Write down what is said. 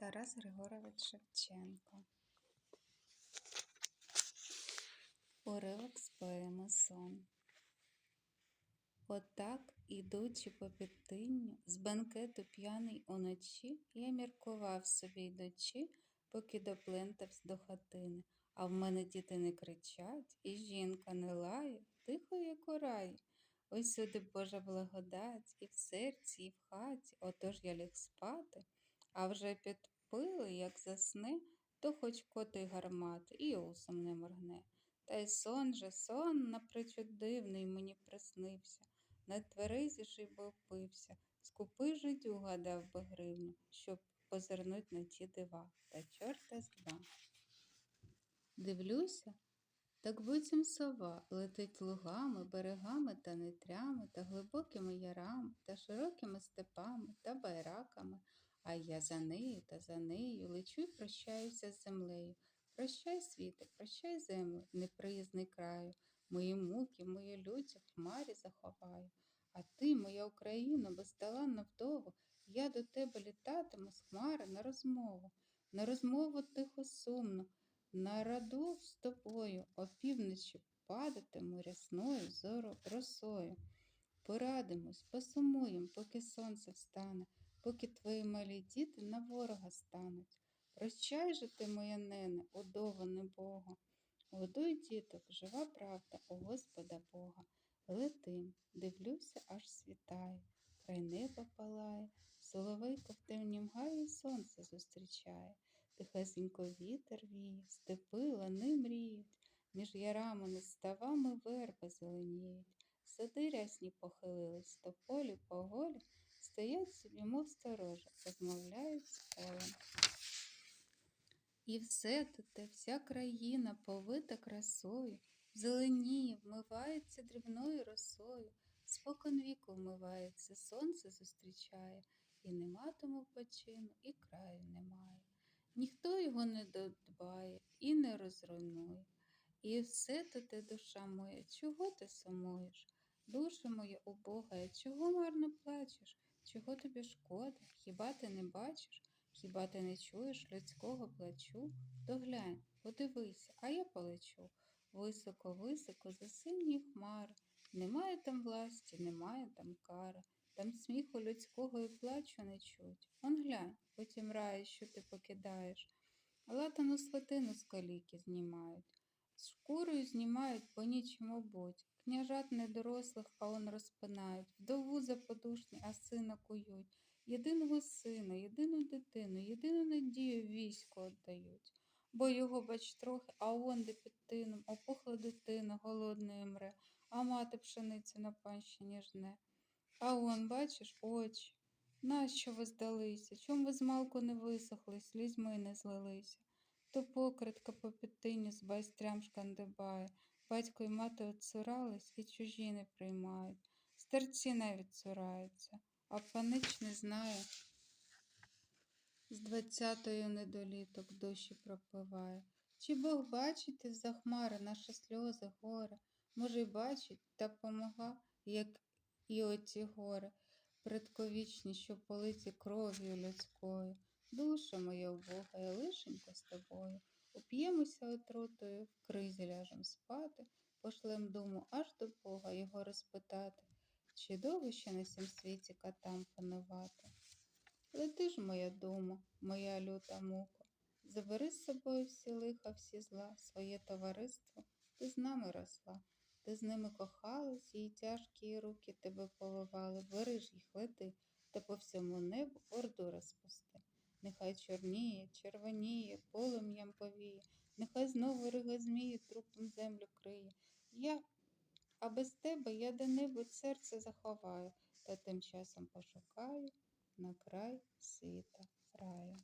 Тарас Григорович Шевченко. Уривок з поеми Сон. Отак, ідучи по підтинню, з банкету п'яний уночі, я міркував собі йдучи, поки доплентавсь до хатини. А в мене діти не кричать, і жінка не лає, тихо, як у раї. Ось сюди Божа благодать, і в серці, і в хаті, отож я ліг спати, а вже підпили, як засне, то хоч коти гармати, і усом не моргне. Та й сон же, сон напрочуд дивний мені приснився. Найтверезіший би впився, скупий жидюга дав би гривню, щоб позирнуть на ті дива, та чорта з два. Дивлюся, так буцім сова летить лугами, берегами та нетрями, та глибокими ярами, та широкими степами та байраками, а я за нею та за нею лечу й прощаюся з землею. Прощай, світе, прощай, землю, неприязний краю, мої муки, мою лють в хмарі заховаю. А ти, моя Україна, безталанна вдова, я до тебе літатиму з хмари на розмову, на розмову тихо сумно, на раду з тобою опівночі падатиму рясною зору росою. Порадимось, посумуєм, поки сонце встане, поки твої малі діти на ворога стануть. Прощай же ти, моя нене, удова небога. Годуй діток, жива правда у Господа Бога. Летим, дивлюся, аж світає, край неба палає, соловейко в темнім гаї сонце зустрічає, тихесенько вітер віє, степи лани мріють, між ярами над ставами верби зеленіють. Сади рясні похилились, то полі по голі стоять собі, мов сторожа, розмовляють з полем. І все тут, вся країна повита красою, зеленіє, вмивається дрібною росою, спокон віку вмивається, сонце зустрічає, і нема тому почину, і краю немає. Ніхто його не додбає і не розруйнує. І все ти, душа моя, чого ти сумуєш? Душа моя убога, чого марно плачеш? Чого тобі шкода? Хіба ти не бачиш? Хіба ти не чуєш людського плачу? То глянь, подивися, а я полечу. Високо-високо за сині хмари. Немає там власті, немає там кари. Там сміху людського і плачу не чуть. Он глянь, потім рай, що ти покидаєш. Латану сватину з каліки знімають. Шкурою знімають по нічому будь. Княжат недорослих, а он розпинають. Вдову заподушні, а сина кують. Єдиного сина, єдину дитину, єдину надію війську віддають. Бо його, бач, трохи, а он де під тином, опухла дитина, голодною мре, а мати пшеницю на панщині жне. А он, бачиш, очі. Нащо ви здалися? Чом ви змалку не висохли, слізьми не злилися? То покритка по підтиню з байстрям шкандибає. Батько й мати оцурались і чужі не приймають. Старці навіть цураються, а панич не знає. З двадцятою недоліток дощі пропиває. Чи Бог бачить із-за хмари наші сльози, горе? Може, й бачить, та помога, як і оці гори, предковічні, що политі кров'ю людською. Душа моя вбога, я лишенько з тобою. Уп'ємося отрутою, в кризі ляжем спати, пошлем думу аж до Бога його розпитати, чи довго ще на сім світі катам панувати. Лети ж, моя дума, моя люта мука, забери з собою всі лиха, всі зла, своє товариство, ти з нами росла, ти з ними кохалась, її тяжкі руки тебе поливали, бери ж їх, лети, та по всьому небу орду розпусти. Нехай чорніє, червоніє, полум'ям повіє, нехай знову рига змії трупом землю криє. Я, а без тебе я де-небудь серце заховаю, та тим часом пошукаю на край світа раю.